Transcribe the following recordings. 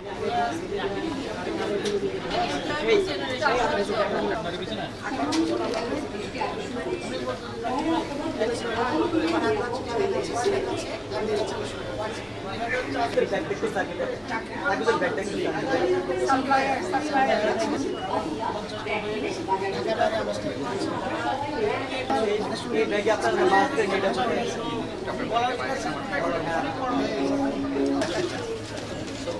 সহযোগিতা চিঠিগুলি আমাদের জন্য কয়েক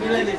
সামনে।